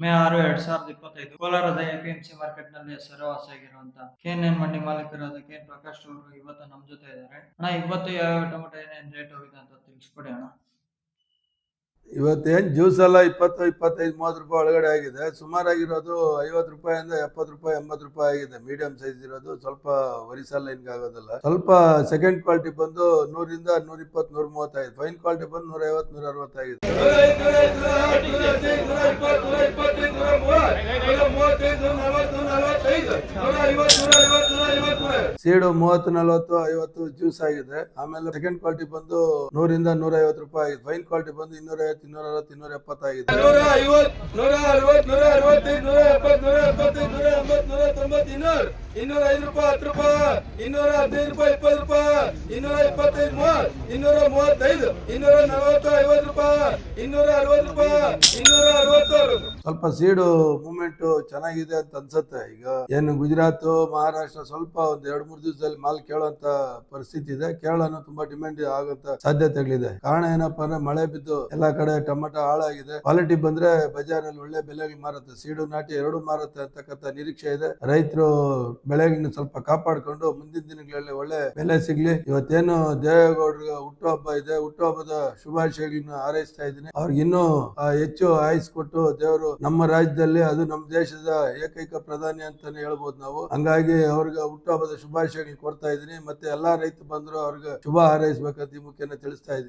ಮೇ ಆರು ಎರಡ್ ಸಾವಿರದ ಇಪ್ಪತ್ತೈದು ಕೋಲಾರದ ಎಪಿಎಂಸಿ ಮಾರ್ಕೆಟ್ನಲ್ಲಿ ಹೆಸರುವಾಸಿಯಾಗಿರುವಂತ ಕೆಎನ್ ಮಂಡಿ ಮಾಲೀಕರಾದ ಕೆ ಪ್ರಕಾಶ್ ಅವರು ಇವತ್ತು ನಮ್ಮ ಜೊತೆ ಇದ್ದಾರೆ. ಅಣ್ಣ, ಇವತ್ತು ಯಾವ ಟೊಮೆಟೊ ಏನೇನು ರೇಟ್ ಹೋಗಿದೆ ಅಂತ ತಿಳಿಸ್ಕೊಡಿ ಅಣ್ಣ. ಇವತ್ತೇನು ಜ್ಯೂಸ್ ಎಲ್ಲ ಇಪ್ಪತ್ತು, ಇಪ್ಪತ್ತೈದು, ಮೂವತ್ತು ರೂಪಾಯಿ ಒಳಗಡೆ ಆಗಿದೆ. ಸುಮಾರಾಗಿರೋದು ಐವತ್ತು ರೂಪಾಯಿಂದ ಎಪ್ಪತ್ತು ರೂಪಾಯಿ, ಎಂಬತ್ತು ರೂಪಾಯಿ ಆಗಿದೆ. ಮೀಡಿಯಂ ಸೈಜ್ ಇರೋದು. ಸ್ವಲ್ಪ ವರಿಸಲ್ಲ ಹಿಂಗೆ ಆಗೋದಿಲ್ಲ. ಸ್ವಲ್ಪ ಸೆಕೆಂಡ್ ಕ್ವಾಲಿಟಿ ಬಂದು ನೂರಿಂದ ನೂರಿಪ್ಪತ್ತು ನೂರ ಮೂವತ್ತೈದು ಫೈನ್ ಕ್ವಾಲಿಟಿ ಬಂದು ನೂರೈವತ್ತು ನೂರ ಅರವತ್ತಾಗಿದೆ ಸೀಡು ಮೂವತ್ತು ನಲವತ್ತು ಐವತ್ತು ಜ್ಯೂಸ್ ಆಗಿದೆ. ಆಮೇಲೆ ಸೆಕೆಂಡ್ ಕ್ವಾಲಿಟಿ ಬಂದು ನೂರಿಂದ ನೂರ ಐವತ್ತು ರೂಪಾಯಿ ಆಗಿದೆ. ಫೈನ್ ಕ್ವಾಲಿಟಿ ಬಂದು ಇನ್ನೂರ ಐವತ್ತು ಇನ್ನೂರ ಅರವತ್ತು ಇನ್ನೂರ ಎಪ್ಪತ್ತಾಗಿದೆ ಇನ್ನೂರ. ಐದು ರೂಪಾಯಿ ಹತ್ತು ರೂಪಾಯಿ. ಇನ್ನೂರ ಹದಿನೈದು ರೂಪಾಯಿ ಇಪ್ಪತ್ತು ರೂಪಾಯಿ. ಇನ್ನೂರ ಇಪ್ಪತ್ತೈದು ಮೂವತ್ತು ಇನ್ನೂರ ಮೂವತ್ತೈದು. ಇನ್ನೂರ ನಲವತ್ತು ಐವತ್ತು ರೂಪಾಯಿ. ಇನ್ನೂರ ಅರವತ್ತು ರೂಪಾಯಿ. ಇನ್ನೂರ ಅರವತ್ತಾರು ಸ್ವಲ್ಪ ಸೀಡು ಮೂವ್ಮೆಂಟ್ ಚೆನ್ನಾಗಿದೆ ಅಂತ ಅನ್ಸುತ್ತೆ. ಈಗ ಏನು ಗುಜರಾತ್, ಮಹಾರಾಷ್ಟ್ರ ಸ್ವಲ್ಪ ಒಂದ್ ಎರಡ್, ಮೂರ್ ದಿವಸದಲ್ಲಿ ಮಾಲ್ ಕೇಳುವಂತ ಪರಿಸ್ಥಿತಿ ಇದೆ. ಕೇರಳನು ತುಂಬಾ ಡಿಮ್ಯಾಂಡ್ ಆಗುವಂತ ಸಾಧ್ಯತೆಗಳಿದೆ. ಕಾರಣ ಏನಪ್ಪಾ ಅಂದ್ರೆ ಮಳೆ ಬಿದ್ದು ಎಲ್ಲಾ ಕಡೆ ಟೊಮೆಟೊ ಹಾಳಾಗಿದೆ. ಕ್ವಾಲಿಟಿ ಬಂದ್ರೆ ಬಜಾರ್ ಅಲ್ಲಿ ಒಳ್ಳೆ ಬೆಲೆಗಳು ಮಾರುತ್ತೆ. ಸೀಡು ನಾಟಿ ಎರಡು ಮಾರುತ್ತೆ ಅಂತಕ್ಕಂಥ ನಿರೀಕ್ಷೆ ಇದೆ. ರೈತರು ಬೆಳೆಗಳನ್ನ ಸ್ವಲ್ಪ ಕಾಪಾಡ್ಕೊಂಡು ಮುಂದಿನ ದಿನಗಳಲ್ಲಿ ಒಳ್ಳೆ ಬೆಲೆ ಸಿಗ್ಲಿ. ಇವತ್ತೇನು ದೇವೇಗೌಡರ ಹುಟ್ಟುಹಬ್ಬ ಇದೆ. ಹುಟ್ಟುಹಬ್ಬದ ಶುಭಾಶಯಗಳನ್ನ ಹಾರೈಸ್ತಾ ಇದ್ದೀನಿ. ಅವ್ರಿಗೆ ಇನ್ನೂ ಹೆಚ್ಚು ಆಯಸ್ ಕೊಟ್ಟು ದೇವರು ನಮ್ಮ ರಾಜ್ಯದಲ್ಲಿ ಅದು ನಮ್ಮ ದೇಶದ ಏಕೈಕ ಪ್ರಧಾನಿ ಅಂತಾನೆ ಹೇಳ್ಬೋದು ನಾವು. ಹಂಗಾಗಿ ಅವ್ರಿಗೆ ಹುಟ್ಟುಹಬ್ಬದ ಶುಭಾಶಯಗಳು ಕೊಡ್ತಾ ಇದ್ದೀನಿ. ಮತ್ತೆ ಎಲ್ಲಾ ರೈತ ಬಂದ್ರು ಅವ್ರಿಗೆ ಶುಭ ಹಾರೈಸ್ಬೇಕಂತ ಈ ಮುಖ್ಯನ ತಿಳಿಸ್ತಾ ಇದ್ದೀನಿ.